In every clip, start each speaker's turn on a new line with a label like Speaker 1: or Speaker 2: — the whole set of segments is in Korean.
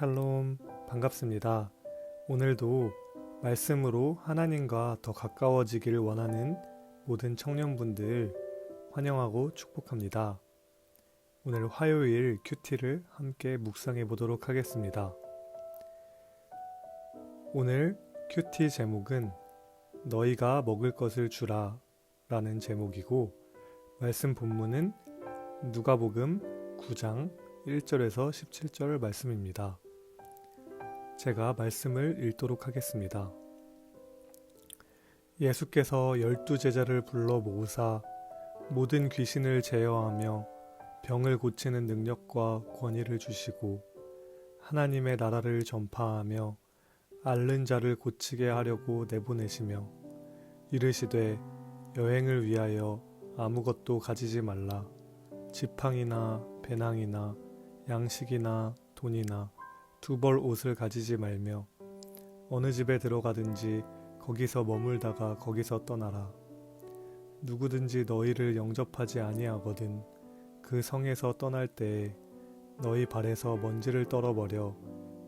Speaker 1: 샬롬, 반갑습니다. 오늘도 말씀으로 하나님과 더 가까워지길 원하는 모든 청년분들 환영하고 축복합니다. 오늘 화요일 큐티를 함께 묵상해 보도록 하겠습니다. 오늘 큐티 제목은 너희가 먹을 것을 주라 라는 제목이고 말씀 본문은 누가복음 9장 1절에서 17절 말씀입니다. 제가 말씀을 읽도록 하겠습니다. 예수께서 열두 제자를 불러 모으사 모든 귀신을 제어하며 병을 고치는 능력과 권위를 주시고 하나님의 나라를 전파하며 앓는 자를 고치게 하려고 내보내시며 이르시되 여행을 위하여 아무것도 가지지 말라 지팡이나 배낭이나 양식이나 돈이나 두 벌 옷을 가지지 말며 어느 집에 들어가든지 거기서 머물다가 거기서 떠나라. 누구든지 너희를 영접하지 아니하거든 그 성에서 떠날 때에 너희 발에서 먼지를 떨어버려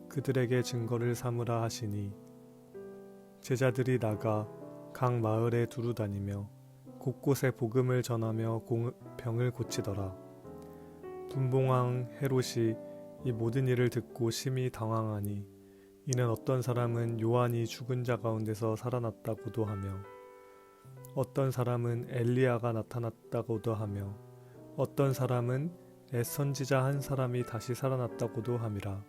Speaker 1: 그들에게 증거를 삼으라 하시니 제자들이 나가 각 마을에 두루 다니며 곳곳에 복음을 전하며 공, 병을 고치더라. 분봉왕 헤롯이 이 모든 일을 듣고 심히 당황하니 이는 어떤 사람은 요한이 죽은 자 가운데서 살아났다고도 하며 어떤 사람은 엘리야가 나타났다고도 하며 어떤 사람은 옛 선지자 한 사람이 다시 살아났다고도 함이라.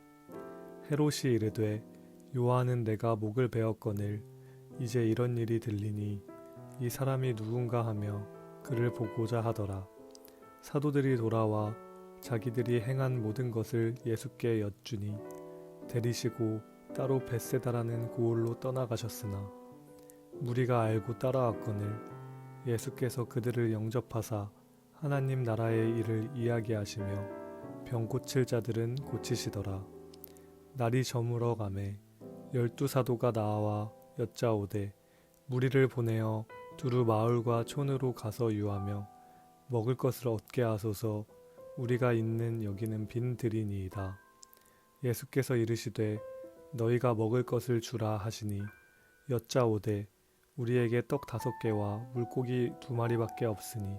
Speaker 1: 헤롯이 이르되 요한은 내가 목을 베었거늘 이제 이런 일이 들리니 이 사람이 누군가 하며 그를 보고자 하더라. 사도들이 돌아와 자기들이 행한 모든 것을 예수께 여쭈니 데리시고 따로 벳세다라는 고을로 떠나가셨으나 무리가 알고 따라왔거늘 예수께서 그들을 영접하사 하나님 나라의 일을 이야기하시며 병 고칠 자들은 고치시더라. 날이 저물어 가매 열두 사도가 나와 여짜오되 무리를 보내어 두루 마을과 촌으로 가서 유하며 먹을 것을 얻게 하소서 우리가 있는 여기는 빈 들이니이다. 예수께서 이르시되 너희가 먹을 것을 주라 하시니 여짜오되 우리에게 떡 다섯 개와 물고기 두 마리밖에 없으니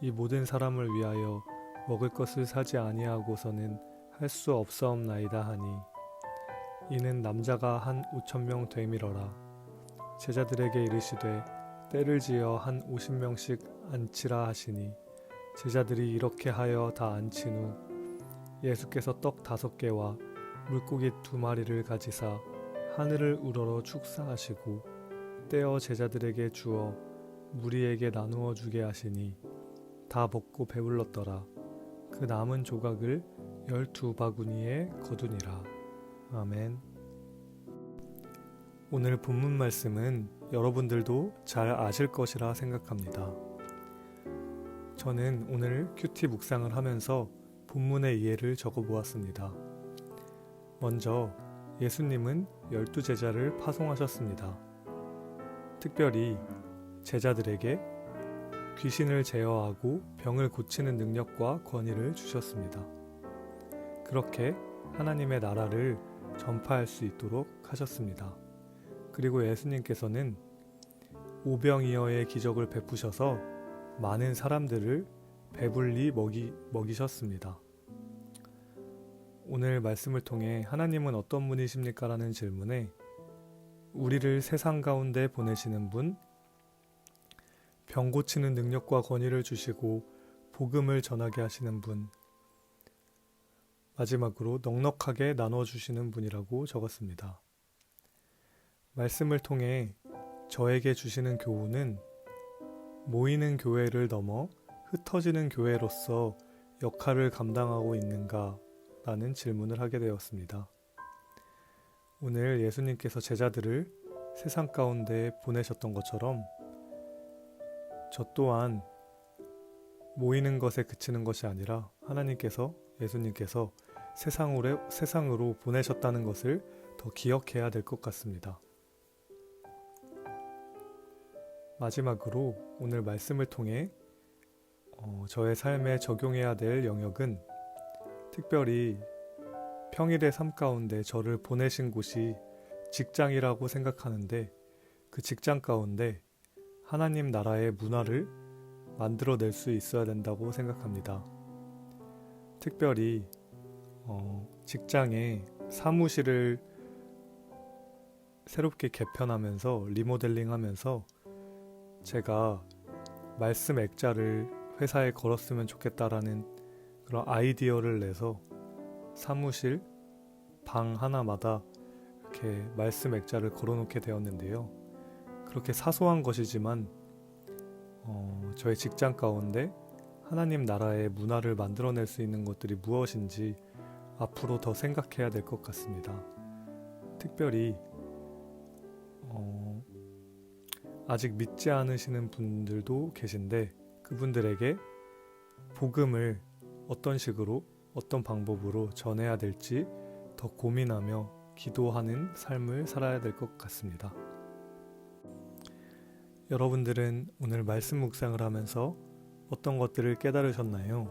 Speaker 1: 이 모든 사람을 위하여 먹을 것을 사지 아니하고서는 할 수 없사옵나이다 하니 이는 남자가 한 오천 명 되밀어라 제자들에게 이르시되 때를 지어 한 오십 명씩 앉히라 하시니 제자들이 이렇게 하여 다 앉힌 후 예수께서 떡 다섯 개와 물고기 두 마리를 가지사 하늘을 우러러 축사하시고 떼어 제자들에게 주어 무리에게 나누어 주게 하시니 다 먹고 배불렀더라. 그 남은 조각을 열두 바구니에 거두니라. 아멘. 오늘 본문 말씀은 여러분들도 잘 아실 것이라 생각합니다. 저는 오늘 큐티 묵상을 하면서 본문의 이해를 적어 보았습니다. 먼저 예수님은 열두 제자를 파송하셨습니다. 특별히 제자들에게 귀신을 제어하고 병을 고치는 능력과 권위를 주셨습니다. 그렇게 하나님의 나라를 전파할 수 있도록 하셨습니다. 그리고 예수님께서는 오병이어의 기적을 베푸셔서 많은 사람들을 배불리 먹이, 먹이셨습니다. 오늘 말씀을 통해 하나님은 어떤 분이십니까? 라는 질문에 우리를 세상 가운데 보내시는 분, 병 고치는 능력과 권위를 주시고 복음을 전하게 하시는 분, 마지막으로 넉넉하게 나눠주시는 분이라고 적었습니다. 말씀을 통해 저에게 주시는 교훈은 모이는 교회를 넘어 흩어지는 교회로서 역할을 감당하고 있는가? 라는 질문을 하게 되었습니다. 오늘 예수님께서 제자들을 세상 가운데 보내셨던 것처럼 저 또한 모이는 것에 그치는 것이 아니라 하나님께서 예수님께서 세상으로, 세상으로 보내셨다는 것을 더 기억해야 될 것 같습니다. 마지막으로 오늘 말씀을 통해 어, 저의 삶에 적용해야 될 영역은 특별히 평일의 삶 가운데 저를 보내신 곳이 직장이라고 생각하는데 그 직장 가운데 하나님 나라의 문화를 만들어낼 수 있어야 된다고 생각합니다. 특별히 어, 직장에 사무실을 새롭게 개편하면서 리모델링하면서 제가 말씀 액자를 회사에 걸었으면 좋겠다라는 그런 아이디어를 내서 사무실 방 하나마다 이렇게 말씀 액자를 걸어놓게 되었는데요. 그렇게 사소한 것이지만 어, 저의 직장 가운데 하나님 나라의 문화를 만들어낼 수 있는 것들이 무엇인지 앞으로 더 생각해야 될 것 같습니다. 특별히 어, 아직 믿지 않으시는 분들도 계신데 그분들에게 복음을 어떤 식으로 어떤 방법으로 전해야 될지 더 고민하며 기도하는 삶을 살아야 될 것 같습니다. 여러분들은 오늘 말씀 묵상을 하면서 어떤 것들을 깨달으셨나요?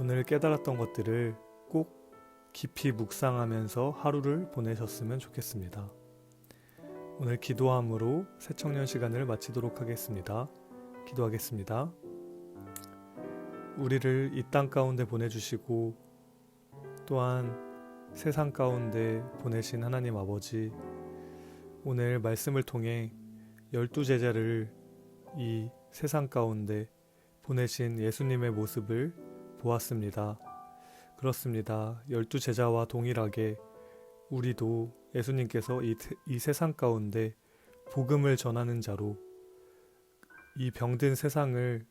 Speaker 1: 오늘 깨달았던 것들을 꼭 깊이 묵상하면서 하루를 보내셨으면 좋겠습니다. 오늘 기도함으로 새청년 시간을 마치도록 하겠습니다. 기도하겠습니다. 우리를 이 땅 가운데 보내주시고 또한 세상 가운데 보내신 하나님 아버지 오늘 말씀을 통해 열두 제자를 이 세상 가운데 보내신 예수님의 모습을 보았습니다. 그렇습니다. 열두 제자와 동일하게 우리도 예수님께서 이, 이 세상 가운데 복음을 전하는 자로 이 병든 세상을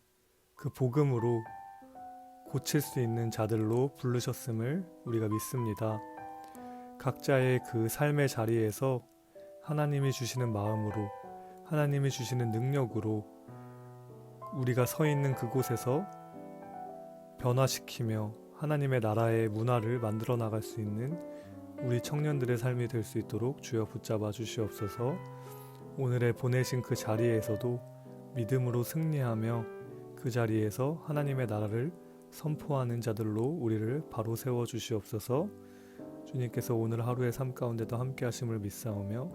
Speaker 1: 그 복음으로 고칠 수 있는 자들로 부르셨음을 우리가 믿습니다. 각자의 그 삶의 자리에서 하나님이 주시는 마음으로 하나님이 주시는 능력으로 우리가 서 있는 그곳에서 변화시키며 하나님의 나라의 문화를 만들어 나갈 수 있는 우리 청년들의 삶이 될 수 있도록 주여 붙잡아 주시옵소서 오늘의 보내신 그 자리에서도 믿음으로 승리하며 그 자리에서 하나님의 나라를 선포하는 자들로 우리를 바로 세워 주시옵소서 주님께서 오늘 하루의 삶 가운데도 함께 하심을 믿사오며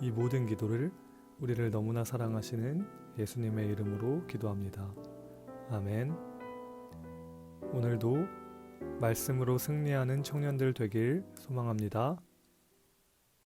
Speaker 1: 이 모든 기도를 우리를 너무나 사랑하시는 예수님의 이름으로 기도합니다. 아멘. 오늘도 말씀으로 승리하는 청년들 되길 소망합니다.